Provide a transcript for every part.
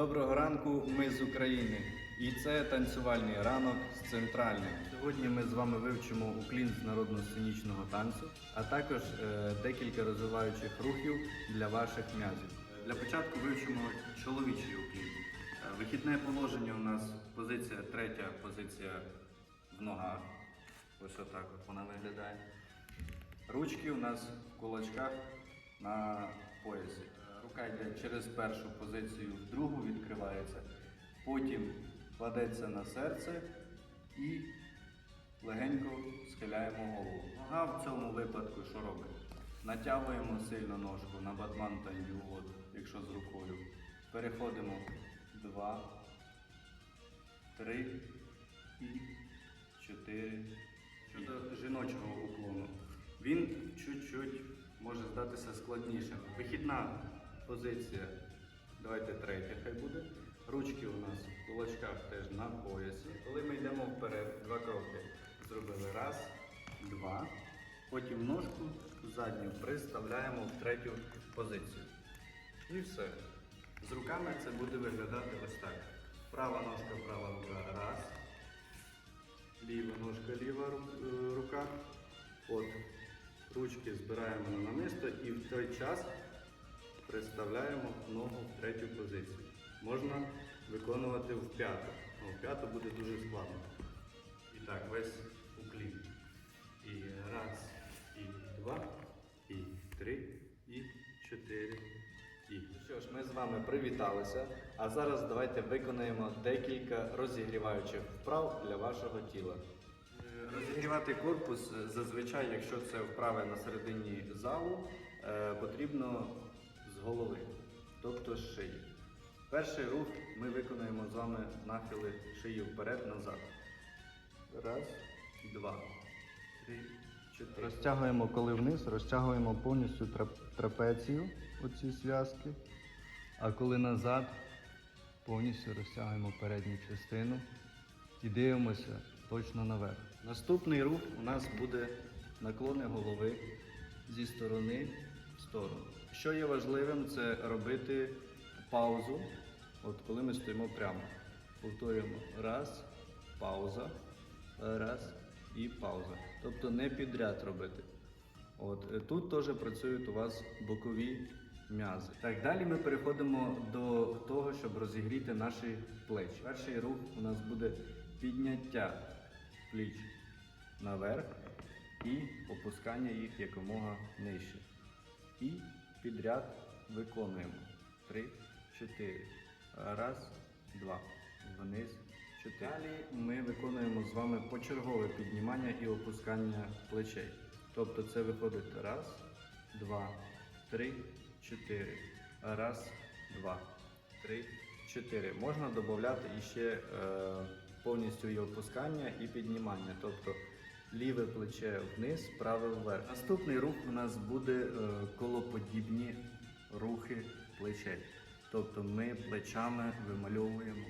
Доброго ранку, ми з України. І це танцювальний ранок з центральним. Сьогодні ми з вами вивчимо уклін з народно-сценічного танцю, а також е, декілька розвиваючих рухів для ваших м'язів. Для початку вивчимо чоловічий уклін. Е, Вихідне положення у нас позиція третя, позиція в ногах. Ось отак от вона виглядає. Ручки у нас в кулачках на поясі. Рука йде через першу позицію, в другу відкривається, потім кладеться на серце і легенько схиляємо голову. Нога в цьому випадку що робить? Натягуємо сильно ножку на батман танью, от, якщо з рукою. Переходимо два, три і чотири. Щодо жіночого уклону. Він чуть-чуть може здатися складнішим. Вихідна позиція, давайте третя хай буде. Ручки у нас в кулачках теж на поясі. Коли ми йдемо вперед, два кроки зробили. Раз, два. Потім ножку задню приставляємо в третю позицію. І все. З руками це буде виглядати ось так. Права ножка, права рука. Раз. Ліва ножка, ліва е, рука. От. Ручки збираємо на намисто і в той час приставляємо ногу в третю позицію. Можна виконувати в п'яту. Ну, в п'яту буде дуже складно. І так, весь уклін. І раз, і два, і три, і чотири. І. Що ж, ми з вами привіталися. А зараз давайте виконаємо декілька розігріваючих вправ для вашого тіла. Е, Розігрівати корпус е, зазвичай, якщо це вправи на середині залу, е, потрібно голови, тобто з шиї. Перший рух ми виконуємо з вами нахили шиї вперед-назад. Раз, два, три, чотири. Розтягуємо коли вниз, розтягуємо повністю трап- трапецію, оці зв'язки. А коли назад, повністю розтягуємо передню частину і дивимося точно наверх. Наступний рух у нас буде наклони голови зі сторони сторону. Що є важливим, це робити паузу, от коли ми стоїмо прямо. Повторюємо раз, пауза, раз і пауза. Тобто не підряд робити. От е, тут теж працюють у вас бокові м'язи. Так, далі ми переходимо до того, щоб розігріти наші плечі. Перший рух у нас буде підняття пліч наверх і опускання їх якомога нижче. І підряд виконуємо. Три, чотири. Раз, два. Вниз, чотири. Далі ми виконуємо з вами почергове піднімання і опускання плечей. Тобто це виходить раз, два, три, чотири. Раз, два, три, чотири. Можна додати іще е, повністю і опускання і піднімання. Тобто ліве плече вниз, праве вверх. Наступний рух у нас буде е, колоподібні рухи плечей. Тобто ми плечами вимальовуємо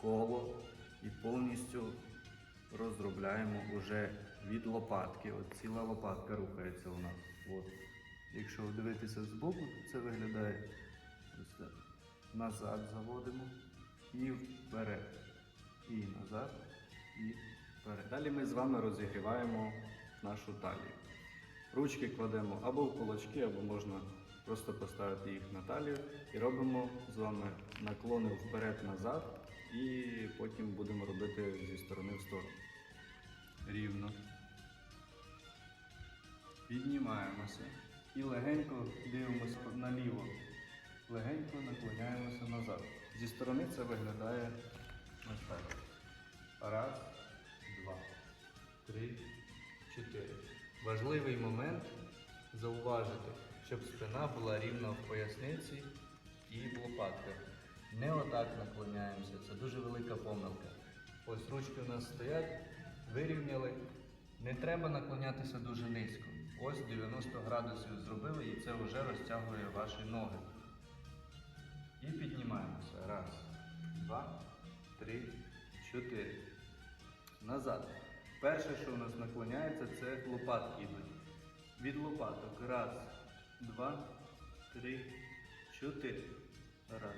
коло і повністю розробляємо уже від лопатки. От ціла лопатка рухається у нас. От. Якщо дивитися збоку, то це виглядає ось так. Назад заводимо і вперед. І назад, і. Далі ми з вами розігріваємо нашу талію. Ручки кладемо або в кулачки, або можна просто поставити їх на талію. І робимо з вами наклони вперед-назад, і потім будемо робити зі сторони в сторону. Рівно. Піднімаємося і легенько дивимося наліво. Легенько наклоняємося назад. Зі сторони це виглядає ось так. Раз, три, чотири. Важливий момент зауважити, щоб спина була рівна в поясниці і в лопатках. Не отак наклоняємося, це дуже велика помилка. Ось ручки у нас стоять, вирівняли. Не треба наклонятися дуже низько. Ось 90 градусів зробили і це вже розтягує ваші ноги. І піднімаємося. Раз, два, три, чотири. Назад. Перше, що у нас наклоняється, це лопатки йдуть. Від лопаток. Раз, два, три, чотири. Раз,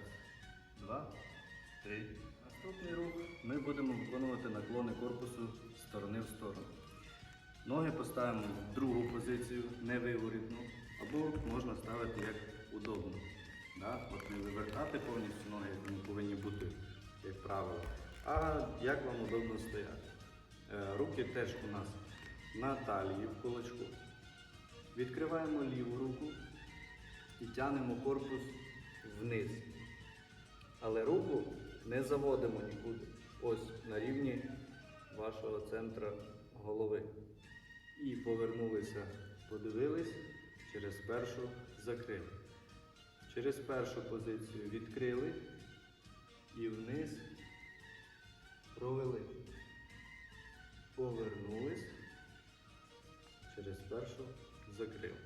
два, три. Наступний рух ми будемо виконувати наклони корпусу з сторони в сторону. Ноги поставимо в другу позицію, не виворітну, або можна ставити як удобно. Да? От не вивертати повністю ноги, як вони повинні бути, як правило. А як вам удобно стояти. Е, Руки теж у нас на талії в кулачку. Відкриваємо ліву руку і тягнемо корпус вниз. Але руку не заводимо нікуди. Ось на рівні вашого центра голови. І повернулися, подивились, через першу закрили. Через першу позицію відкрили і вниз провели. Повернулись, через першу закрили.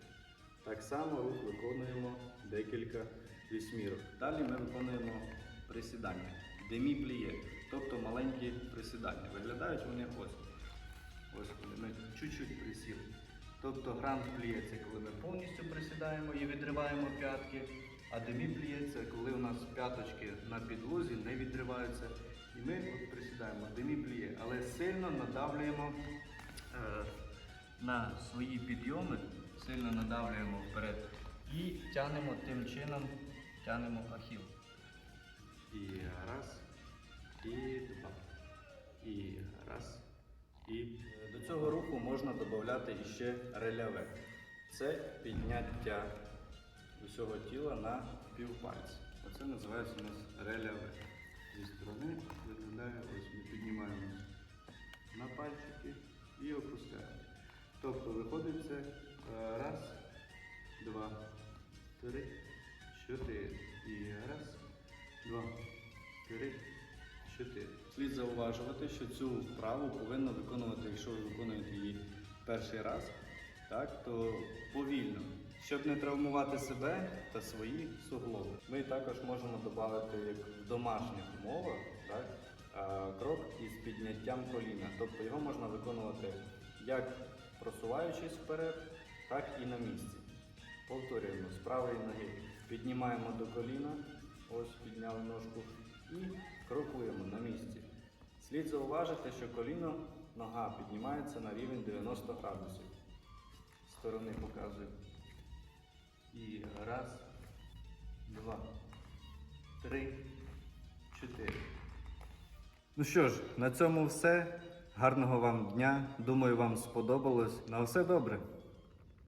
Так само рух виконуємо декілька вісьмірок. Далі ми виконуємо присідання. Демі пліє, тобто маленькі присідання. Виглядають вони ось. Ось коли ми чуть-чуть присіли. Тобто гранд пліє це коли ми повністю присідаємо і відриваємо п'ятки, а демі пліє це коли у нас п'яточки на підлозі не відриваються. І ми от присідаємо демі пліє, але сильно надавлюємо е, на свої підйоми, сильно надавлюємо вперед і тянемо тим чином, тянемо ахіл. І раз, і два. І раз. І до цього руху можна додати іще реляве. Це підняття усього тіла на півпальця. Оце називається у нас реляве. Зі сторони виглядає, ось ми піднімаємо на пальчики і опускаємо. Тобто виходить це е, раз, два, три, чотири. І раз, два, три, чотири. Слід зауважувати, що цю вправу повинно виконувати, якщо ви виконуєте її перший раз, так, то повільно, щоб не травмувати себе та свої суглоби. Ми також можемо додати, як в домашніх умовах, так, крок із підняттям коліна. Тобто його можна виконувати як просуваючись вперед, так і на місці. Повторюємо з правої ноги. Піднімаємо до коліна, ось підняли ножку і крокуємо на місці. Слід зауважити, що коліно нога піднімається на рівень 90 градусів. Сторони показую. І раз, два, три, чотири. Ну що ж, на цьому все. Гарного вам дня. Думаю, вам сподобалось. На все добре.